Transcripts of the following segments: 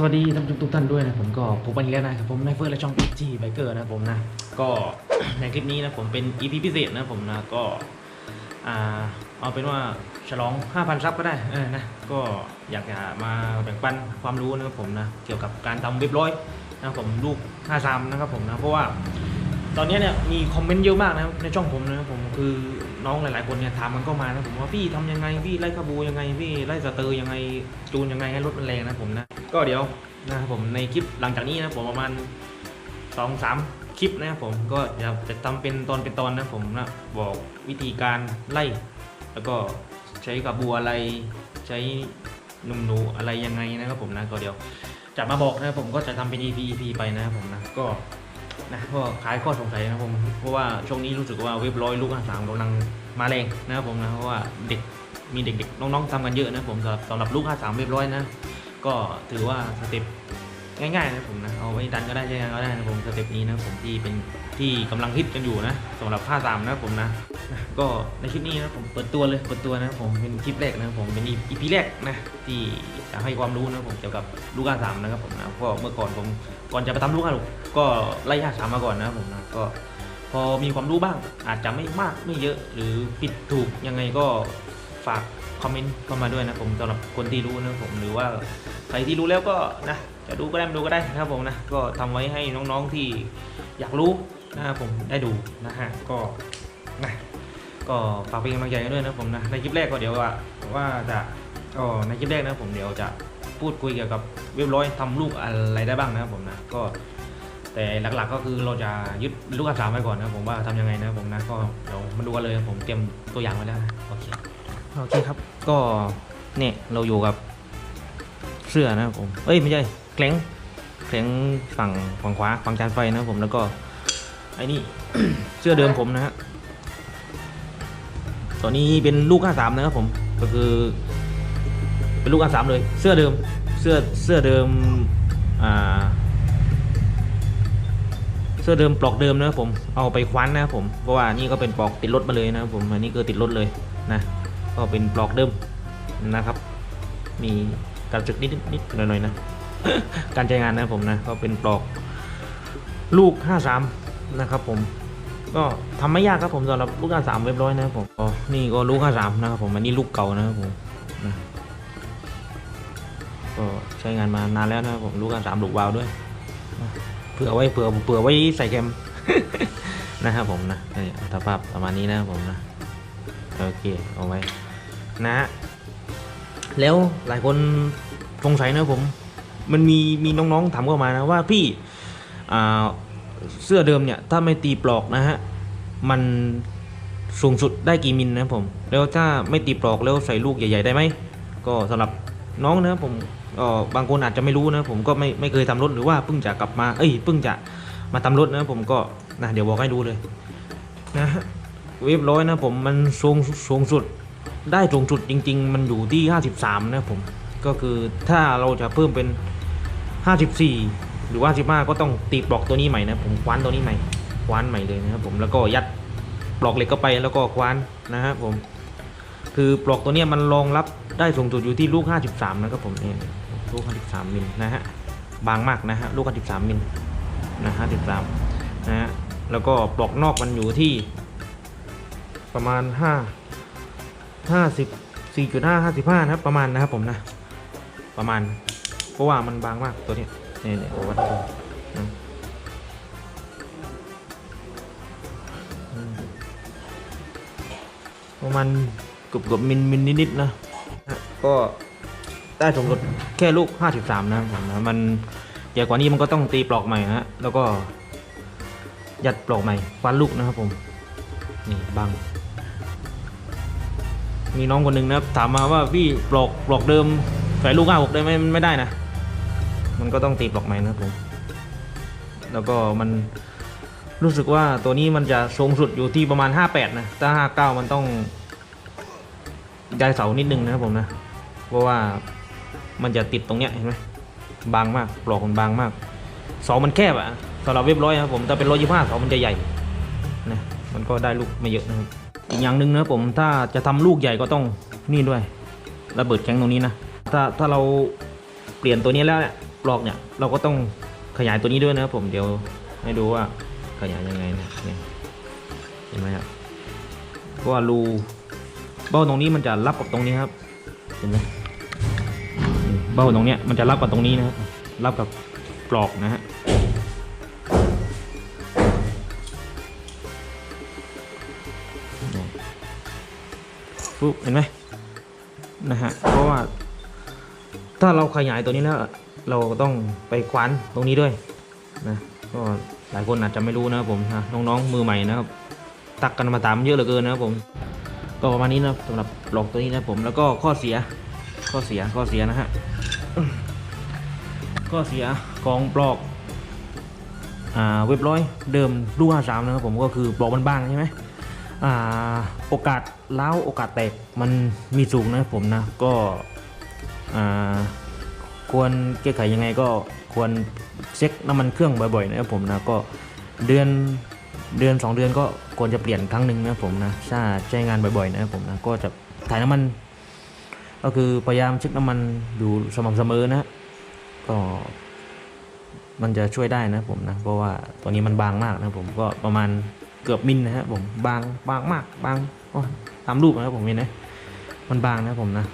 สวัสดีท่านผู้ชมทุกท่านด้วยนะผมก็พบกันอีกแล้วนะครับผมนายเฟิร์สและช่องจีไบเกอร์นะผมนะก็ในคลิปนี้นะผมเป็น EP พิเศษนะผมนะก็เอาเป็นว่าฉลอง 5,000 ซับก็ได้เออนะก็อยากจะมาแบ่งปันความรู้นะครับผมนะเกี่ยวกับการทำเว็บร้อยนะผมลูก53นะครับผมนะเพราะว่าตอนนี้เนี่ยมีคอมเมนต์เยอะมากนะในช่องผมนะครับผมคือน้องหลาย ๆ คนเนี่ยถามมันก็มานะผมว่าพี่ทำยังไงพี่ไล่ขบูยังไงพี่ไล่สเตอร์ยังไงจูนยังไงให้รถมันแรงนะผมนะ ก็เดี๋ยวนะครับผมในคลิปหลังจากนี้นะผมประมาณสองสามคลิปนะครับผมก็จะจะทำเป็นตอนเป็นตอนนะผมนะบอกวิธีการไล่ แล้วก็ใช้กระบูอะไรใช้หนุ่มหนูอะไรยังไงนะครับผมนะก็เดี๋ยวจะมาบอกนะครับผมก็จะทำเป็น EP EP ไปนะครับผมนะก็นะก็ขายข้อสงสัยนะครับผมเพราะว่าช่วงนี้รู้สึกว่าเว็บร้อยลูกอะสามกำลังมาแรงนะครับผมนะเพราะว่าเด็กมีเด็กๆน้องๆทำกันเยอะนะผมสำหรับสำหรับลูกห้าสามเว็บร้อยนะ ก็ถือว่าสเต็ปง่ายๆนะผมนะเอาไว้ดันก็ได้ใช้งานก็ได้นะผมสเต็ปนี้นะผมที่เป็นที่กำลังฮิตกันอยู่นะสำหรับห้าสามนะผมนะก็ในคลิปนี้นะผมเปิดตัวเลยเปิดตัวนะผมเป็นคลิปแรกนะผมเป็นอีพีแรกนะที่จะให้ความรู้นะผมเกี่ยวกับลูกห้าสามนะครับผมนะเพราะเมื่อก่อนผมก่อนจะไปทำลูกค้าลูกก็ไล่ยากสามมาก่อนนะผมนะก็พอมีความรู้บ้างอาจจะไม่มากไม่เยอะหรือผิดถูกยังไงก็ฝาก คอมเมนต์เข้ามาด้วยนะผมสำหรับคนที่รู้นะผมหรือว่าใครที่รู้แล้วก็นะจะดูก็ได้ไม่ดูก็ได้นะครับผมนะก็ทำไว้ให้น้องๆที่อยากรู้นะครับผมได้ดูนะฮะก็นะก็ฝากเป็นกำลังใจกันด้วยนะผมนะในคลิปแรกก็เดี๋ยวว่าว่าจะก็ในคลิปแรกนะผมเดี๋ยวจะพูดคุยเกี่ยวกับเว็บร้อยทำลูกอะไรได้บ้างนะครับผมนะก็แต่หลักๆก็คือเราจะยึดลูกอาสามไว้ก่อนนะผมว่าทำยังไงนะผมนะก็เดี๋ยวมาดูกันเลยผมเตรียมตัวอย่างไว้แล้วนะโอเค โอเคครับ ก็เนี่ยเราอยู่กับเสื้อนะครับผม เอ้ยไม่ใช่แขลงแขลงฝั่งฝั่งขวาฝั่งจานไฟนะครับผมแล้วก็ไอ้นี่เสื้อเดิมผมนะฮะตัวนี้เป็นลูก53นะครับผมก็คือ เป็นลูกอันสามเลย เสื้อเดิมเสื้อเสื้อเดิมอ่าเสื้อเดิมปลอกเดิมนะครับผมเอาไปคว้านนะครับผมเพราะว่านี่ก็เป็นปลอกติดรถมาเลยนะครับผมอันนี้ก็ติดรถเลยนะ ก็เป็นปลอกเดิมนะครับ มีการจึกนิดนิดหน่อยหน่อยๆนะ การใช้งานนะผมนะก็เป็นปลอกลูก 53 นะครับผม ก็ทำไม่ยากครับผมสำหรับลูก 53 เรียบร้อยนะครับผมอ๋อนี่ก็ลูก 53 นะครับผมอันนี้ลูกเก่านะครับผมนะก็ใช้งานมานานแล้วนะครับผมรู้กันสามลูกวาวด้วยนะเผื่อไว้เผื่อเผื่อไว้ใส่แคมนะครับผมนะนี่สภาพประมาณนี้นะครับผมนะโอเคเอาไว้ นะฮะแล้วหลายคนสงสัยนะผม มันมีมีน้องๆถามเข้ามานะว่าพี่เสื้อเดิมเนี่ยถ้าไม่ตีปลอกนะฮะมันสูงสุดได้กี่มิลนะผมแล้วถ้าไม่ตีปลอกแล้วใส่ลูกใหญ่ ๆ ได้ไหมก็สำหรับน้องนะผมบางคนอาจจะไม่รู้นะผมก็ไม่ไม่เคยทำรถหรือว่าเพิ่งจะกลับมาเอ้ยเพิ่งจะมาทำรถนะผมก็นะเดี๋ยวบอกให้ดูเลยนะฮะเวฟร้อยนะผมมันสูงสูงสุด ได้สูงสุดจริง ๆ มันอยู่ที่ 53 นะผม ก็คือถ้าเราจะเพิ่มเป็น 54 หรือว่า15ก็ต้องตีปลอกตัวนี้ใหม่นะผมคว้านตัวนี้ใหม่คว้านใหม่เลยนะครับผมแล้วก็ยัดปลอกเหล็กเข้าไปแล้วก็คว้านนะครับผม คือปลอกตัวนี้มันรองรับได้สูงสุดอยู่ที่ลูก 53 นะครับผมเนี่ยลูก 53 มิลนะฮะบางมากนะฮะลูก 53 มิลนะฮะ53นะฮะแล้วก็ปลอกนอกมันอยู่ที่ประมาณ 5 50 4.5 55นะครับประมาณนะครับผมนะ ประมาณเพราะว่ามันบางมากตัวนี้เนี่ยเนี่ยโอ้วัดดูประมาณกบกบมิลมิลนิดๆนะก็ได้สูงสุดแค่ลูก 53 นะผมนะมันใหญ่กว่านี้มันก็ต้องตีปลอกใหม่นะฮะแล้วก็ยัดปลอกใหม่ฟันลูกนะครับผม นี่บัง มีน้องคนหนึ่งนะครับถามมาว่าพี่ปลอกปลอกเดิมใส่ลูกห้าหกได้ไหมมันไม่ได้นะ มันก็ต้องตีปลอกใหม่นะครับผมแล้วก็มันรู้สึกว่าตัวนี้มันจะสูงสุดอยู่ที่ประมาณ 58 นะ ถ้า 59 มันต้องย้ายเสานิดนึงนะครับผมนะ เพราะว่ามันจะติดตรงเนี้ยเห็นไหมบางมากปลอกมันบางมากเสามันแคบอะสำหรับเว็บร้อยนะครับผมถ้าเป็นร้อยยี่ห้าเสามันจะใหญ่นะ มันก็ได้ลูกไม่เยอะนะครับ อีกอย่างหนึ่งนะผมถ้าจะทำลูกใหญ่ก็ต้องนี่ด้วย ระเบิดแข็งตรงนี้นะถ้าถ้าเราเปลี่ยนตัวนี้แล้วเนี่ยปลอกเนี่ยเราก็ต้องขยายตัวนี้ด้วยนะครับผมเดี๋ยวให้ดูว่าขยายยังไงนะเนี่ยเห็นไหมครับเพราะว่ารูเบ้าตรงนี้มันจะรับกับตรงนี้ครับเห็นไหมเบ้าตรงเนี้ยมันจะรับกับตรงนี้นะครับรับกับปลอกนะฮะ ปุ๊บเห็นไหมนะฮะเพราะว่า ถ้าเราขยายตัวนี้แล้ว เราต้องไปคว้านตรงนี้ด้วยนะก็หลายคนอาจจะไม่รู้นะครับผมนะน้องๆมือใหม่นะครับ ตักกันมาตามเยอะเหลือเกินนะครับผม ก็ประมาณนี้นะสำหรับหลอกตัวนี้นะผมแล้วก็ข้อเสีย ข้อเสียข้อเสียนะฮะข้อเสียของปลอกอ่าเว็บร้อยเดิมลูก53นะครับผมก็คือปลอกมันบางใช่ไหม โอกาสเล้าโอกาสแตกมันมีสูงนะผมนะก็ควรแก้ไขยังไงก็ควรเช็คน้ำมันเครื่องบ่อยๆนะครับผมนะก็เดือนเดือน 2 เดือนก็ควรจะเปลี่ยนครั้งหนึ่งนะผมนะถ้าใช้งานบ่อยๆนะครับผมนะก็จะถ่ายน้ำมัน ก็คือพยายามเช็คน้ำมันอยู่สม่ำเสมอนะก็มันจะช่วยได้นะผมนะเพราะว่าตัวนี้มันบางมากนะผมก็ประมาณ เกือบมิลนะครับผมบางบางมากบางตามรูปนะครับผมเห็นไหมมันบางนะผมนะ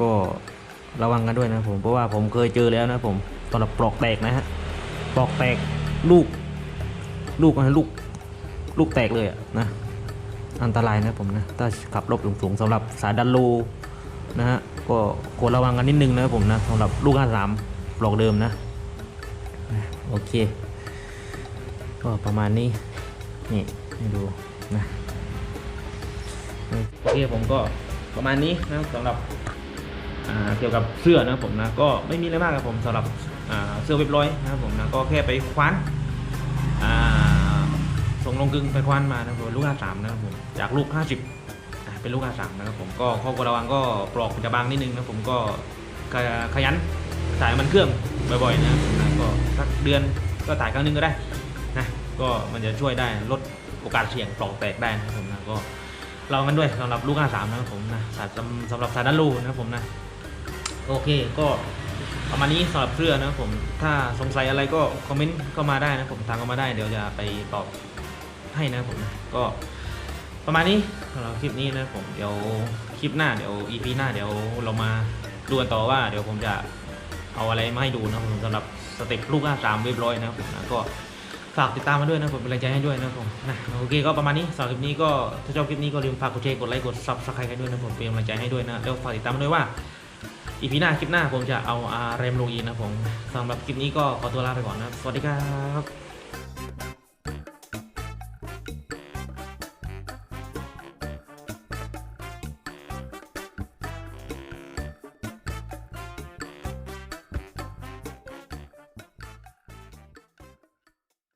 ก็ระวังกันด้วยนะผมเพราะว่าผมเคยเจอแล้วนะผมตอนปลอกแตกนะฮะปลอกแตกลูก ลูกนะลูกลูกแตกเลยอะนะอันตรายนะผมนะถ้าขับรถสูงๆสำหรับสายดันโลนะฮะก็ควรระวังกันนิดนึงนะผมนะสำหรับลูก53ปลอกเดิมนะโอเค ก็ประมาณนี้ นี่ให้ดูนะโอเคผมก็ประมาณนี้นะสำหรับเกี่ยวกับเสื้อนะผมนะก็ไม่มีอะไรมากครับผมสำหรับเสื้อเว็บร้อยนะครับผมนะก็แค่ไปคว้านส่งลงกึ่งไปคว้านมานะครับผมลูก53นะครับผมจากลูก 50 เป็นลูก53นะครับผมก็ข้อควรระวังก็ปลอกจะบางนิดนึงนะผมก็ขยันถ่ายมันเครื่องบ่อยๆนะก็สักเดือนก็ถ่ายครั้งหนึงก็ได้ ก็มันจะช่วยได้ลดโอกาสเสี่ยงปลอกแตกได้นะครับผมนะก็เรากันด้วยสำหรับลูก53นะครับผมนะสำสำหรับสายด้านลูนะครับผมนะโอเคก็ประมาณนี้สำหรับเสื้อนะครับผมถ้าสงสัยอะไรก็คอมเมนต์เข้ามาได้นะผมทางเข้ามาได้เดี๋ยวจะไปตอบให้นะครับผมนะก็ประมาณนี้สำหรับคลิปนี้นะผมเดี๋ยวคลิปหน้าเดี๋ยว EP หน้าเดี๋ยวเรามาดูกันต่อว่า เดี๋ยวผมจะเอาอะไรมาให้ดูนะครับผมสำหรับสเต็ปลูก53เรียบร้อยนะครับผมนะก็ ฝากติดตามมาด้วยนะผมเป็นแรงใจให้ด้วยนะครับผมนะโอเคก็ประมาณนี้สำหรับคลิปนี้ก็ถ้าชอบคลิปนี้ก็ลืมฝากกดแชร์กดไลค์กดซับสไครต์กันด้วยนะผมเป็นกำลังใจให้ด้วยนะแล้วฝากติดตามมาด้วยว่าอีพีหน้าคลิปหน้าผมจะเอาอาร์เรมโลงอีนะผมสำหรับคลิปนี้ก็ขอตัวลาไปก่อนนะสวัสดีครับ